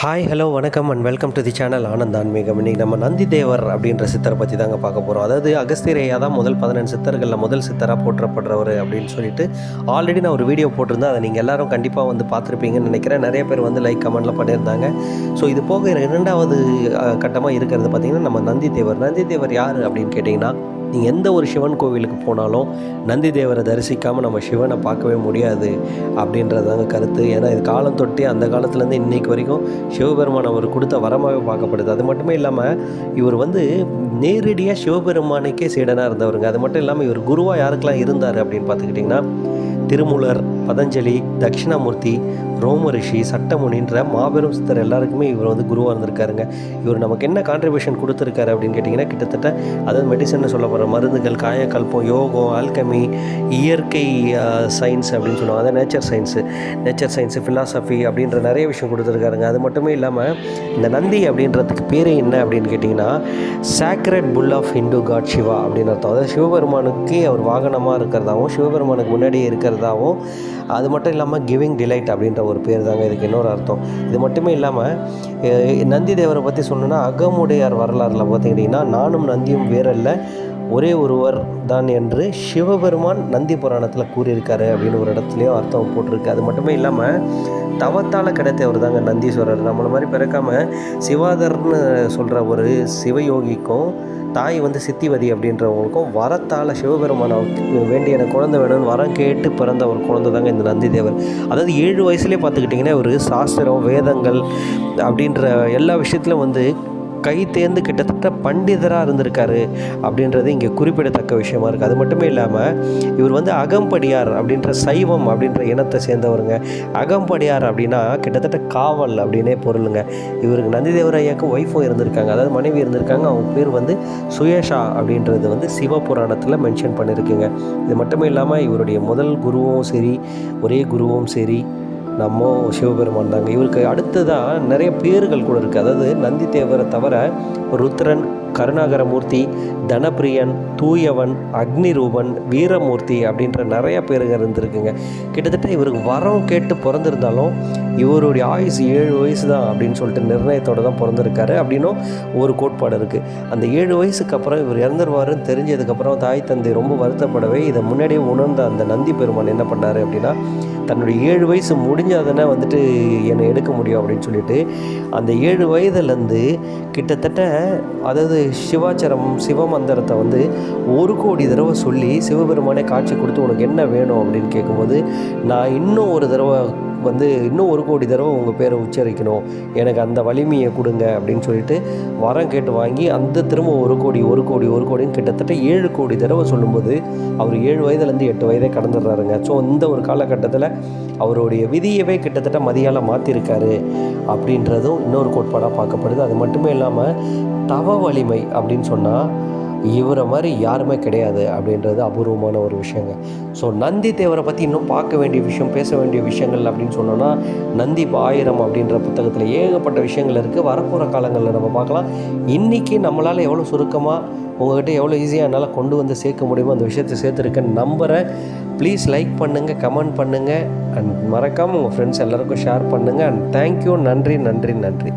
Hi hello வணக்கம் and welcome to the channel Anand ஆன்மீகம். இன்னைக்கு நம்ம நந்தி தேவர் அப்படின்ற சித்தரை பற்றி தாங்க பார்க்க போகிறோம் அதாவது அகஸ்தியரையா தான் முதல் பதினெண்டு சித்தர்களில் முதல் சித்தராக போற்றப்படுறவர் அப்படின்னு சொல்லிட்டு ஆல்ரெடி நான் ஒரு வீடியோ போட்டிருந்தேன். அதை நீங்கள் எல்லோரும் கண்டிப்பாக வந்து பார்த்துருப்பீங்கன்னு நினைக்கிறேன். நிறைய பேர் வந்து லைக் கமெண்ட்டில் பண்ணியிருந்தாங்க. ஸோ இது போக இரண்டாவது கட்டமாக இருக்கிறது பார்த்திங்கன்னா நம்ம நந்தி தேவர். நந்தி தேவர் யார் அப்படின்னு கேட்டிங்கன்னா நீங்கள் எந்த ஒரு சிவன் கோவிலுக்கு போனாலும் நந்தி தேவரை தரிசிக்காமல் நம்ம சிவனை பார்க்கவே முடியாது அப்படின்றதாங்க கருத்து. ஏன்னா இது காலம் தொட்டி அந்த காலத்துலேருந்து இன்னைக்கு வரைக்கும் சிவபெருமான் அவர் கொடுத்த வரமாகவே பார்க்கப்படுது. அது மட்டுமே இல்லாமல் இவர் வந்து நேரடியாக சிவபெருமானுக்கே சீடனாக இருந்தவருங்க. அது மட்டும் இல்லாமல் இவர் குருவாக யாருக்கெல்லாம் இருந்தார் அப்படின்னு பார்த்துக்கிட்டிங்கன்னா திருமூலர் பதஞ்சலி தட்சிணாமூர்த்தி ரோம ரிஷி சட்டமுனின்ற மாபெரும் சித்தர் எல்லாருக்குமே இவர் வந்து குருவாக இருந்திருக்காருங்க. இவர் நமக்கு என்ன கான்ட்ரிபியூஷன் கொடுத்துருக்காரு அப்படின்னு கேட்டிங்கன்னா கிட்டத்தட்ட அதாவது மெடிசன் சொல்ல போகிற மருந்துகள் காயக்கல்பம் யோகம் ஆல்கமி இயற்கை சயின்ஸ் அப்படின்னு சொல்லுவாங்க. அதாவது nature science nature science philosophy அப்படின்ற நிறைய விஷயம் கொடுத்துருக்காருங்க. அது மட்டுமே இல்லாமல் இந்த நந்தி அப்படின்றதுக்கு பேர் என்ன அப்படின்னு கேட்டிங்கன்னா sacred bull of Hindu god Shiva அப்படின்னு அர்த்தம். அதாவது சிவபெருமானுக்கு அவர் வாகனமாக இருக்கிறதாவும் சிவபெருமானுக்கு முன்னாடியே இருக்கிறதாவும் அது மட்டும் இல்லாமல் கிவிங் டிலைட் அப்படின்ற ஒரு பேர் தாங்க இதுக்கு இன்னொரு அர்த்தம். இது மட்டுமே இல்லாமல் நந்தி தேவரை பற்றி சொல்லணுன்னா அகமுடையார் வரலாறில் பார்த்துக்கிட்டிங்கன்னா நானும் நந்தியும் வேறல்ல. ஒரே ஒருவர் தான் என்று சிவபெருமான் நந்தி புராணத்தில் கூறியிருக்காரு அப்படின்னு ஒரு இடத்துலையும் அர்த்தம் போட்டிருக்கு. அது மட்டுமே இல்லாமல் தவத்தால் கிடைத்தவர் தாங்க நந்தீஸ்வரர். நம்மளை மாதிரி பிறக்காமல் சிவாதர்னு சொல்கிற ஒரு சிவயோகிக்கும் தாய் வந்து சித்திவதி அப்படின்றவங்களுக்கும் வரத்தால் சிவபெருமான் வேண்டிய எனக்கு குழந்தை வேணும்னு வரம் கேட்டு பிறந்த ஒரு குழந்தை தாங்க இந்த நந்தி தேவர். அதாவது ஏழு வயசுலேயே பார்த்துக்கிட்டிங்கன்னா ஒரு சாஸ்திரம் வேதங்கள் அப்படின்ற எல்லா விஷயத்துலையும் வந்து கை தேர்ந்து கிட்டத்தட்ட பண்டிதராக இருந்திருக்காரு அப்படின்றது இங்கே குறிப்பிடத்தக்க விஷயமா இருக்குது அது மட்டுமே இல்லாமல் இவர் வந்து அகம்படியார் அப்படின்ற சைவம் அப்படின்ற இனத்தை சேர்ந்தவருங்க. அகம்படியார் அப்படின்னா கிட்டத்தட்ட காவல் அப்படின்னே பொருளுங்க. இவருக்கு நந்திதேவர் ஐயாவுக்கு ஒய்ஃபும் இருந்திருக்காங்க. அதாவது மனைவி இருந்திருக்காங்க. அவங்க பேர் வந்து சுயேஷா அப்படின்றது வந்து சிவபுராணத்தில் மென்ஷன் பண்ணியிருக்குங்க இது மட்டுமே இல்லாமல் இவருடைய முதல் குருவும் சரி ஒரே குருவும் சரி நம்ம சிவபெருமான் தாங்க. இவருக்கு அடுத்ததாக நிறைய பேர்கள் கூட இருக்குது அதாவது நந்தி தேவரை தவிர ருத்ரன் கருணாகரமூர்த்தி தனப்பிரியன் தூயவன் அக்னிரூபன் வீரமூர்த்தி அப்படின்ற நிறைய பேருங்க இருந்திருக்குங்க. கிட்டத்தட்ட இவருக்கு வரம் கேட்டு பிறந்திருந்தாலும் இவருடைய ஆயுசு ஏழு வயசு தான் அப்படின்னு சொல்லிட்டு நிர்ணயத்தோடு தான் பிறந்திருக்காரு. அப்படின்னும் ஒரு கோட்பாடு இருக்குது அந்த ஏழு வயசுக்கு அப்புறம் இவர் இறந்துருவாருன்னு தெரிஞ்சதுக்கப்புறம் தாய் தந்தை ரொம்ப வருத்தப்படவே இதை முன்னாடியே உணர்ந்த அந்த நந்தி பெருமான் என்ன பண்ணார் அப்படின்னா தன்னுடைய ஏழு வயசு முடிஞ்சாதானே வந்துட்டு என்னை எடுக்க முடியும் அப்படின்னு சொல்லிட்டு அந்த ஏழு வயதுலேருந்து கிட்டத்தட்ட அதாவது சிவாச்சரம் சிவமந்திரத்தை வந்து ஒரு கோடி தடவை சொல்லி சிவபெருமானே காட்சி கொடுத்து உனக்கு என்ன வேணும் அப்படின்னு கேட்கும்போது நான் இன்னும் ஒரு தடவை வந்து இன்னும் ஒரு கோடி தடவை உங்கள் பேரை உச்சரிக்கணும். எனக்கு அந்த வலிமையை கொடுங்க அப்படின்னு சொல்லிட்டு வரம் கேட்டு வாங்கி அந்த திரும்ப ஒரு கோடி ஒரு கோடி ஒரு கோடின்னு கிட்டத்தட்ட ஏழு கோடி தடவை சொல்லும்போது அவர் ஏழு வயதுலேருந்து எட்டு வயதே கடந்துடுறாருங்க. ஸோ இந்த ஒரு காலகட்டத்தில் அவருடைய விதி விதியவே கிட்டத்தட்ட மதியால் மாற்றிருக்காரு அப்படின்றதும் இன்னொரு கோட்பாடாக பார்க்கப்படுது. அது மட்டுமே இல்லாமல் தவ வலிமை அப்படின்னு சொன்னால் இவரை மாதிரி யாருமே கிடையாது அப்படின்றது அபூர்வமான ஒரு விஷயங்க. ஸோ நந்தி தேவரை பற்றி இன்னும் பார்க்க வேண்டிய விஷயம் பேச வேண்டிய விஷயங்கள் அப்படின்னு சொன்னோன்னா நந்தி பாயிரம் அப்படின்ற புத்தகத்தில் ஏகப்பட்ட விஷயங்கள் இருக்குது வரப்போகிற காலங்களில் நம்ம பார்க்கலாம். இன்றைக்கி நம்மளால் எவ்வளோ சுருக்கமாக உங்கள்கிட்ட எவ்வளோ ஈஸியாக என்னால் கொண்டு வந்து சேர்க்க முடியுமோ அந்த விஷயத்தை சேர்த்துருக்கேன் நம்புகிறேன் ப்ளீஸ் லைக் பண்ணுங்கள் கமெண்ட் பண்ணுங்கள் அண்ட் மறக்காமல் உங்கள் ஃப்ரெண்ட்ஸ் எல்லாருக்கும் ஷேர் பண்ணுங்கள் அண்ட் தேங்க்யூ நன்றி நன்றி நன்றி.